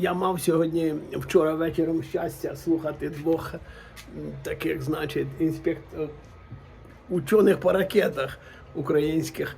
Я мав сьогодні вчора вечором щастя слухати двох таких, значить, інспектор учених по ракетах українських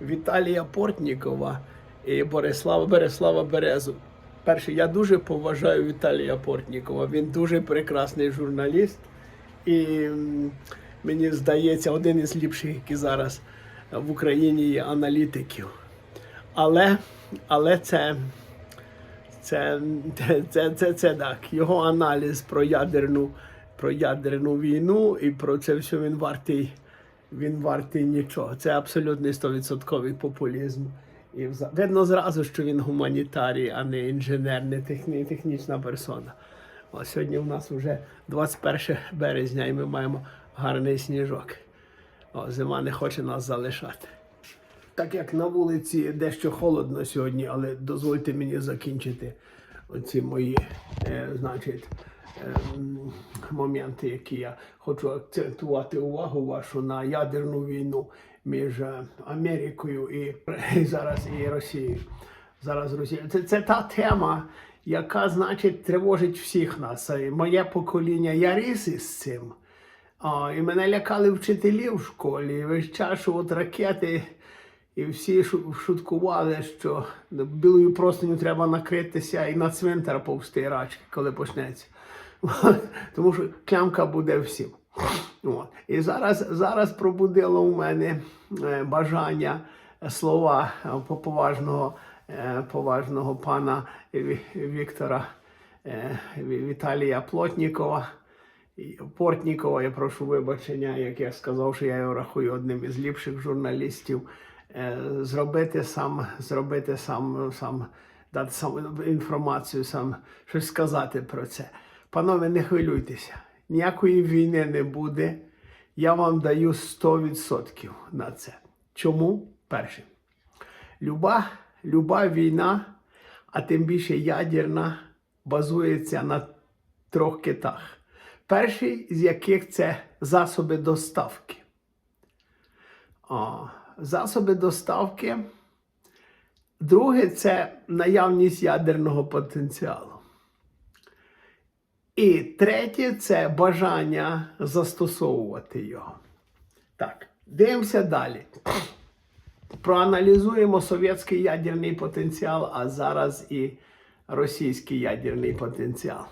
Віталія Портнікова і Борислава Береслава Березу. Перше, я дуже поважаю Віталія Портнікова. Він дуже прекрасний журналіст. І мені здається, один із ліпших, які зараз в Україні є аналітиків. Але, але це, це, це, це, це, це так. Його аналіз про ядерну, про ядерну війну і про це все він вартий, він вартий нічого. Це абсолютний 100% популізм. І видно зразу, що він гуманітарій, а не інженер, не техні, технічна персона. О, сьогодні у нас вже 21 березня, і ми маємо гарний сніжок. О, зима не хоче нас залишати. Так як на вулиці дещо холодно сьогодні, але дозвольте мені закінчити оці мої, е, значить, ем, моменти, які я хочу акцентувати увагу вашу на ядерну війну між е, Америкою і, і зараз і Росією. Зараз Росія. Це, це та тема, яка, значить, тривожить всіх нас. Е, Моє покоління, я ріс із цим. А, і мене лякали вчителі в школі. Весь час, що от ракети, і всі шу- шуткували, що білою простиню треба накритися і на цвинтар повсти рачки, коли почнеться. Тому що клямка буде всім. От. І зараз, зараз пробудило у мене е, бажання слова е, поважного, е, поважного пана Віктора Віталія Плотнікова. Портнікова, я прошу вибачення, як я сказав, що я його рахую одним із ліпших журналістів. Е, Зробити сам, зробити сам, сам, дати сам інформацію, сам щось сказати про це. Панове, не хвилюйтеся, ніякої війни не буде. Я вам даю 100% на це. Чому? Перше. Люба, люба війна, а тим більше ядерна, базується на трьох китах. Перший з яких це засоби доставки. О, засоби доставки. Друге це наявність ядерного потенціалу. І третє це бажання застосовувати його. Так, дивимося далі. Проаналізуємо совєтський ядерний потенціал, а зараз і російський ядерний потенціал.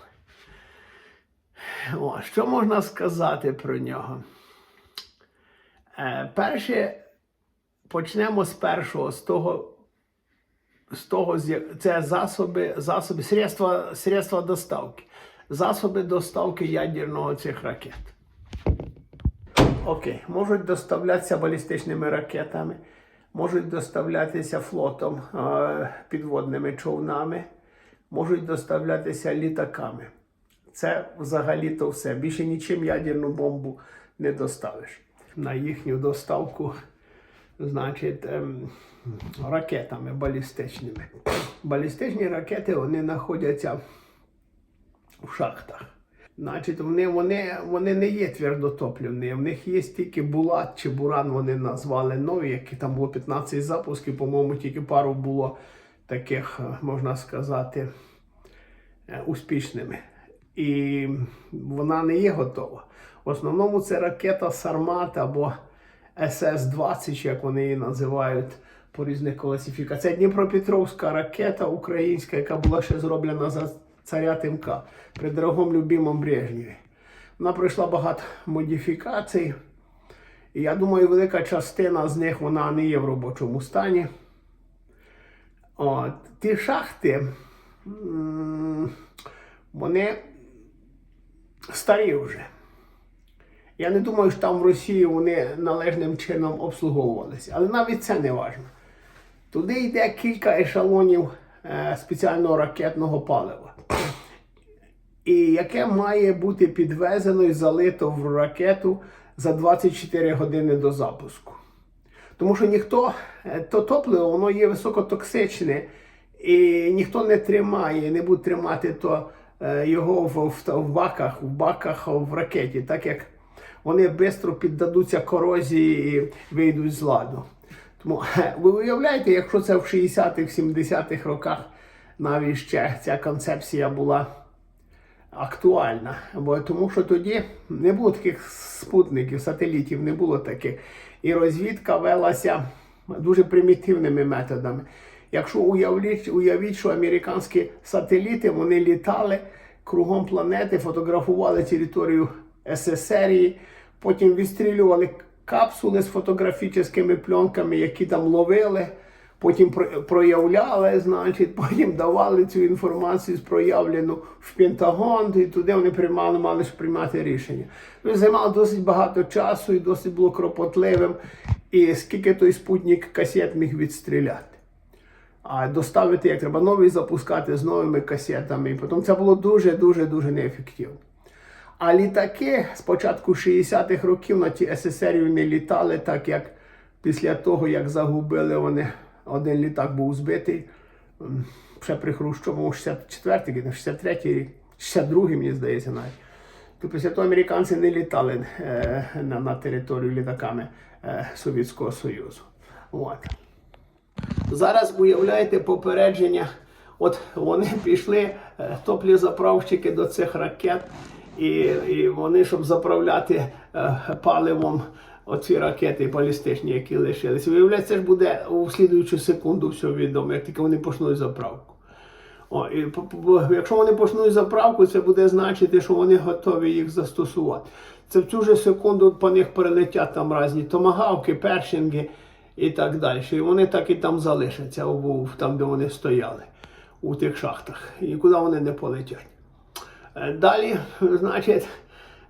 О, що можна сказати про нього? Е, перше, почнемо з першого, з того, з того це засоби, засоби средства, средства доставки. Засоби доставки ядерного цих ракет. Окей, можуть доставлятися балістичними ракетами, можуть доставлятися флотом, е, підводними човнами, можуть доставлятися літаками. Це взагалі-то все. Більше нічим ядерну бомбу не доставиш. На їхню доставку, значить, ем, ракетами балістичними. Балістичні ракети вони знаходяться в шахтах. Значить, вони, вони, вони не є твердотоплівні. В них є тільки Булат чи Буран, вони назвали нові, які там було 15 запусків, по-моєму, тільки пару було таких, е, можна сказати, е, успішними. І вона не є готова. В основному це ракета Сармат або СС-20, як вони її називають по різних класифікаціях. Це Дніпропетровська ракета українська, яка була ще зроблена за царя Тимка при дорогому любимому Брежнєві. Вона пройшла багато модифікацій. І я думаю, велика частина з них вона не є в робочому стані. От, ті шахти, вони старі вже. Я не думаю, що там в Росії вони належним чином обслуговувалися. Але навіть це не важливо. Туди йде кілька ешелонів е, спеціального ракетного палива, і яке має бути підвезено і залито в ракету за 24 години до запуску. Тому що ніхто, е, то топливо, воно є високотоксичне, і ніхто не тримає, не буде тримати то е, його в, в, в баках, в баках в ракеті, так як вони швидко піддадуться корозії і вийдуть з ладу. Тому ви уявляєте, якщо це в 60-х, 70-х роках навіть ще ця концепція була актуальна. Бо тому що тоді не було таких спутників, сателітів, не було таких. І розвідка велася дуже примітивними методами. Якщо уявіть, уявіть, що американські сателіти вони літали кругом планети, фотографували територію СССР, потім відстрілювали капсули з фотографічними пленками, які там ловили, потім проявляли, значить, потім давали цю інформацію проявлену в Пентагон, і туди вони приймали, мали ж приймати рішення. Ну, займало досить багато часу і досить було кропотливим. І скільки той спутник касет міг відстріляти. А доставити як треба новий запускати з новими касетами. І потім це було дуже дуже дуже неефективно. А літаки з початку 60-х років на ті СССР не літали, так як після того, як загубили вони, один літак був збитий ще при Хрущовому 64-й, 63-й рік, 62-й, мені здається, навіть. То після того американці не літали е, на, на територію літаками е, Совєтського Союзу. От. Зараз уявляєте попередження. От вони пішли е, топлізаправщики до цих ракет, і, і вони, щоб заправляти е, паливом оці ракети балістичні, які лишились. Виявляється, ж буде у слідуючу секунду все відомо, як тільки вони почнуть заправку. О, і, якщо вони почнуть заправку, це буде значити, що вони готові їх застосувати. Це в цю же секунду по них перелетять там різні томагавки, першинги і так далі. І вони так і там залишаться, там, де вони стояли, у тих шахтах. І нікуди вони не полетять. Е, Далі, значить,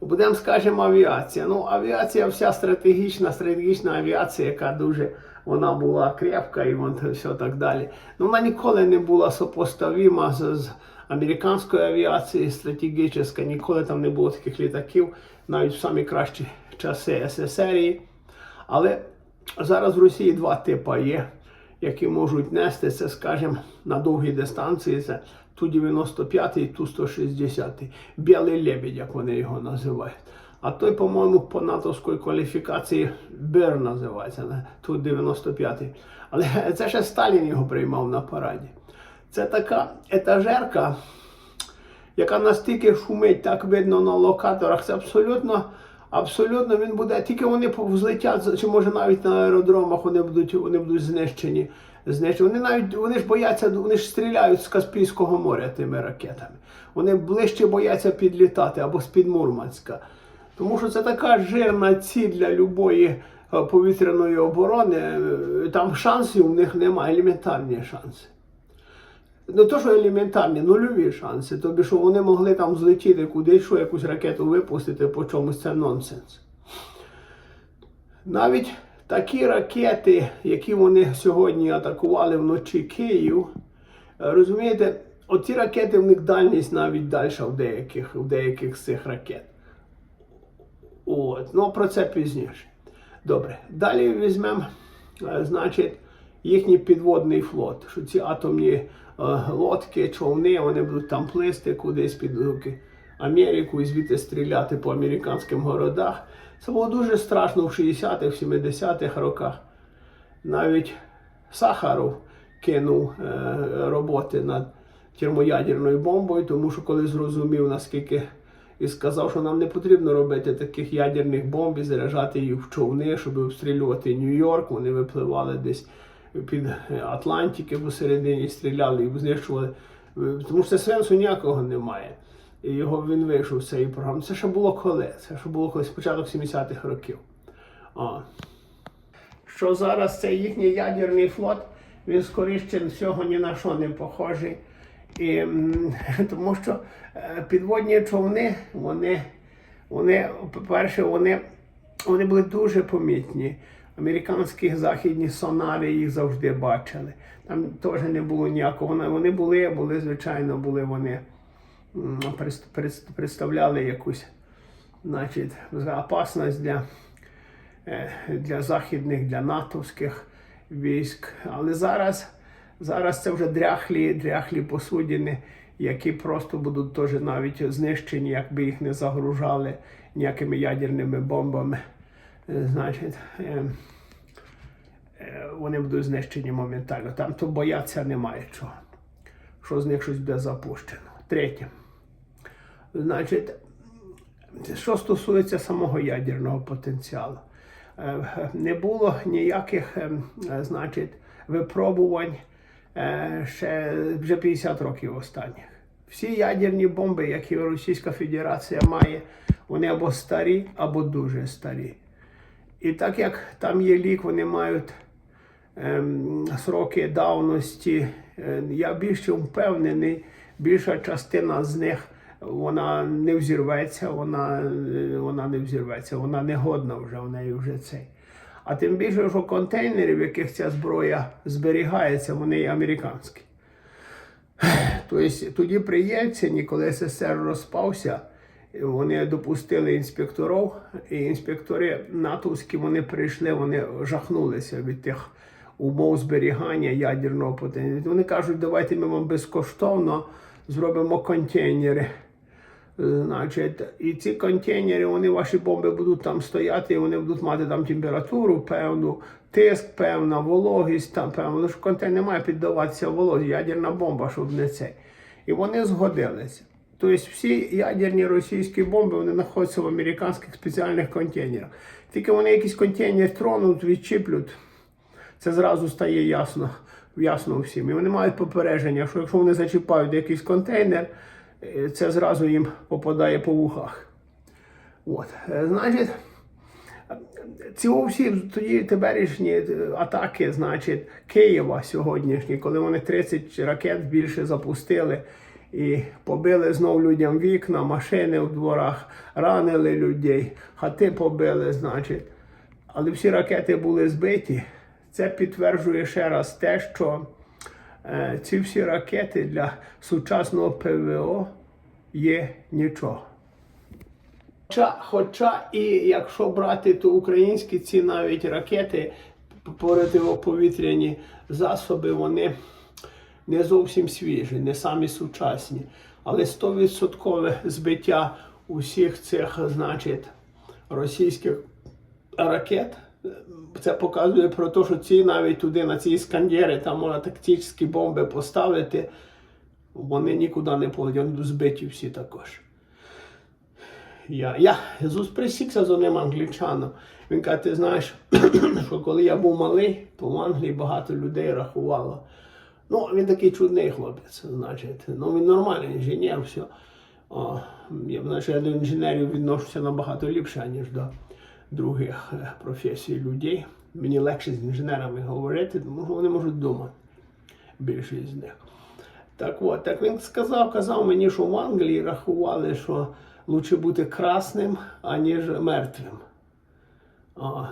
будемо скажемо авіація. Ну, авіація вся стратегічна, стратегічна авіація, яка дуже вона була крепка і вон, все так далі. Ну, вона ніколи не була сопоставима з, з американською авіацією, стратегічна, ніколи там не було таких літаків, навіть в самі кращі часи СССР. Але зараз в Росії два типи є, які можуть нести це, скажімо, на довгі дистанції. Це Ту-95 і Ту-160. Білий лебідь, як вони його називають. А той, по-моєму, по натовської кваліфікації Бер називається, не? Ту-95. Але це ще Сталін його приймав на параді. Це така етажерка, яка настільки шумить, так видно на локаторах. Це абсолютно, абсолютно він буде. Тільки вони взлетять, чи може навіть на аеродромах вони будуть, вони будуть знищені. Знищені. Вони навіть вони ж бояться, вони ж стріляють з Каспійського моря тими ракетами. Вони ближче бояться підлітати або з-під Мурманська. Тому що це така жирна ціль для любої е, повітряної оборони. Е, Там шансів у них немає, елементарні шанси. Не то, що елементарні, нульові шанси. Тобі, що вони могли там злетіти кудись, що якусь ракету випустити по чомусь, це нонсенс. Навіть такі ракети, які вони сьогодні атакували вночі Київ, е, розумієте, оці ракети в них дальність навіть далі в деяких, в деяких з цих ракет. От. Ну, про це пізніше. Добре. Далі візьмемо, е, значить, їхній підводний флот. Що ці атомні е, лодки, човни, вони будуть там плисти кудись під руки Америку і звідти стріляти по американським городах. Це було дуже страшно в 60-х, 70-х роках. Навіть Сахаров кинув е, роботи над термоядерною бомбою, тому що коли зрозумів, наскільки і сказав, що нам не потрібно робити таких ядерних бомб і заряджати їх в човни, щоб обстрілювати Нью-Йорк. Вони випливали десь під Атлантики посередині, стріляли і знищували. Тому що сенсу ніякого немає. Його він вийшов з цієї програми. Це ще було коли? Це ще було колись початок 70-х років. А. Що зараз цей їхній ядерний флот, він скоріше всього ні на що не похожий. І, тому що е, підводні човни, вони, вони по-перше, вони, вони були дуже помітні. Американські західні сонари їх завжди бачили. Там теж не було ніякого. Вони- були, були, звичайно, були вони представляли якусь значить, опасність для, е, для західних, для натовських військ. Але зараз, зараз це вже дряхлі, дряхлі посудини, які просто будуть теж навіть знищені, якби їх не загружали ніякими ядерними бомбами. Е, Значить, е, е, вони будуть знищені моментально. Там то бояться немає чого. що з них щось буде запущено. Третє. Значить, що стосується самого ядерного потенціалу, Е, не було ніяких е, значить, випробувань е, ще вже 50 років останніх. Всі ядерні бомби, які Російська Федерація має, вони або старі, або дуже старі. І так як там є лік, вони мають ем, сроки давності, я більше впевнений, більша частина з них вона не взірветься, вона, вона не взірветься, вона не годна вже, в неї вже цей. А тим більше, що контейнери, в яких ця зброя зберігається, вони американські. Тобто тоді при Єльцині, коли СССР розпався, вони допустили інспекторів, і інспектори натовські вони прийшли, вони жахнулися від тих умов зберігання ядерного потенціалу. Вони кажуть, давайте ми вам безкоштовно зробимо контейнери. Значить, і ці контейнери, вони ваші бомби будуть там стояти, і вони будуть мати там температуру певну, тиск, певна, вологість там певна. Тому що контейнер не має піддаватися вологі, ядерна бомба, щоб не цей. І вони згодилися. Тобто всі ядерні російські бомби вони знаходяться в американських спеціальних контейнерах. Тільки вони якийсь контейнер тронуть, відчіплють, це зразу стає ясно, ясно всім. І вони мають попередження, що якщо вони зачіпають якийсь контейнер, е, це зразу їм попадає по вухах. От. Е, Значить, ці всі тоді теперішні е, атаки, значить, Києва сьогоднішні, коли вони 30 ракет більше запустили і побили знов людям вікна, машини в дворах, ранили людей, хати побили, значить. Але всі ракети були збиті. Це підтверджує ще раз те, що е, ці всі ракети для сучасного ПВО є нічого. Хоча, хоча і якщо брати, то українські ці навіть ракети протиповітряні засоби, вони не зовсім свіжі, не самі сучасні. Але 100% збиття усіх цих, значить, російських ракет. Це показує про те, що ці навіть туди на ці іскандери, там можна тактичні бомби поставити, вони нікуди не полетять, вони збиті всі також. Я, я зустрісся з одним англічаном. Він каже, ти знаєш, що коли я був малий, то в Англії багато людей рахувало. Ну, він такий чудний хлопець, значить. Ну, він нормальний інженер, все. О, я, значить, я до інженерів відношуся набагато ліпше, ніж до других е, професій людей. Мені легше з інженерами говорити, тому що вони можуть думати. Більшість з них. Так от, так він сказав, казав мені, що в Англії рахували, що лучше бути красним, аніж мертвим. А,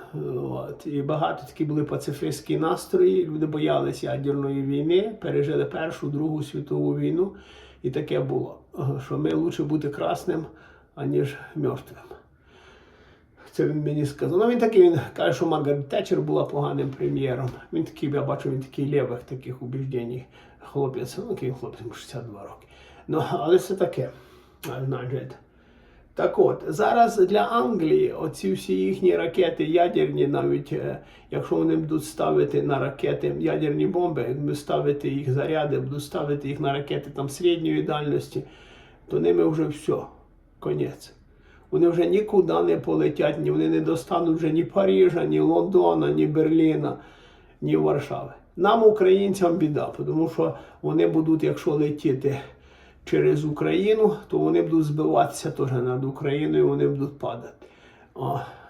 от. І багато такі були пацифістські настрої. Люди боялися ядерної війни, пережили Першу, Другу світову війну. І таке було, що ми лучше бути красним, аніж мертвим. Це він мені сказав. Ну він такий, він каже, що Маргарет Тетчер була поганим прем'єром. Він такий, я бачу, він такий лівих таких убіждень хлопець. Ну, який хлопець, 62 роки. Ну, але це таке. Так от, зараз для Англії оці всі їхні ракети ядерні, навіть е, якщо вони будуть ставити на ракети ядерні бомби, будуть ставити їх заряди, будуть ставити їх на ракети там середньої дальності, то ними вже все, конець. Вони вже нікуди не полетять, ні вони не достануть вже ні Парижа, ні Лондона, ні Берліна, ні Варшави. Нам, українцям, біда, тому що вони будуть, якщо летіти через Україну, то вони будуть збиватися теж над Україною, вони будуть падати.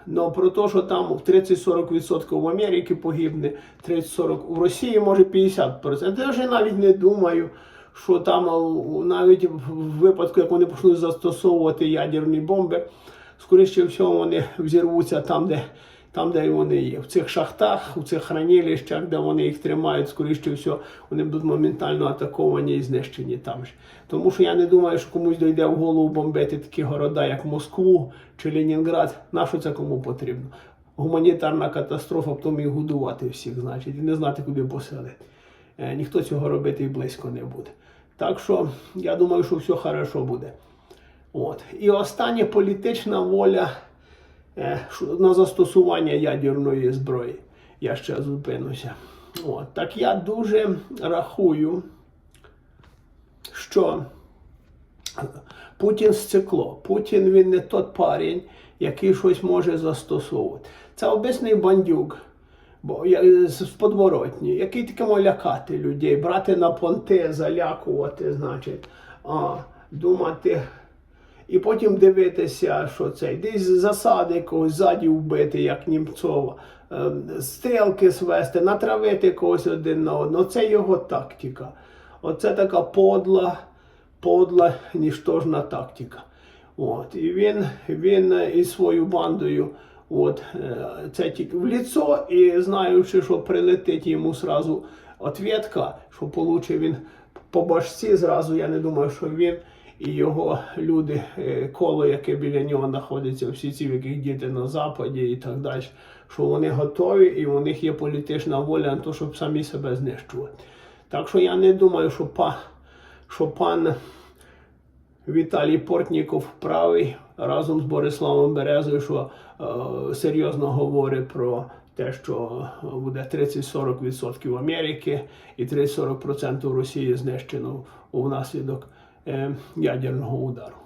Ну про те, що там 30-40% в Америці погибне, 30-40% в Росії може 50%. Я вже навіть не думаю, що там навіть в випадку, як вони почнуть застосовувати ядерні бомби, скоріше всього вони взірвуться там, де. Там, де вони є, в цих шахтах, у цих хранилищах, де вони їх тримають, скоріше всього, вони будуть моментально атаковані і знищені там ж. Тому що я не думаю, що комусь дойде в голову бомбити такі города, як Москву чи Ленінград. На що це кому потрібно? Гуманітарна катастрофа, потім їх годувати всіх, значить, і не знати, куди поселити. Е, ніхто цього робити і близько не буде. Так що я думаю, що все хорошо буде. От. І остання політична воля е, на застосування ядерної зброї. Я ще зупинуся. От. Так я дуже рахую, що Путін сцикло. Путін він не тот парень, який щось може застосовувати. Це обисний бандюк, бо я- з подворотні, який таке лякати людей, брати на понти, залякувати, значить, а, думати. І потім дивитися, що це десь засади когось ззаді вбити, як Німцова, ем, стрілки свести, натравити когось один на одного. Це його тактика. Оце така подла, подла, ніштожна тактика. От. І він, він е, із своєю бандою от, е, це тільки в ліцо, і знаючи, що прилетить йому зразу ответка, що получить він по башці, зразу я не думаю, що він і його люди, е, коло, яке біля нього знаходиться, всі ці, в яких діти на Западі і так далі, що вони готові і у них є політична воля на те, щоб самі себе знищувати. Так що я не думаю, що, па, що пан Віталій Портніков правий разом з Бориславом Березою, що е, серйозно говорить про те, що буде 30-40% Америки і 30-40% Росії знищено внаслідок е, ядерного удару.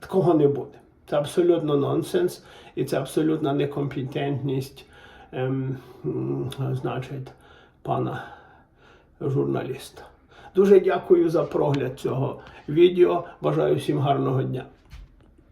Такого не буде. Це абсолютно нонсенс і це абсолютна некомпетентність, ем, значить, пана журналіста. Дуже дякую за прогляд цього відео. Бажаю всім гарного дня.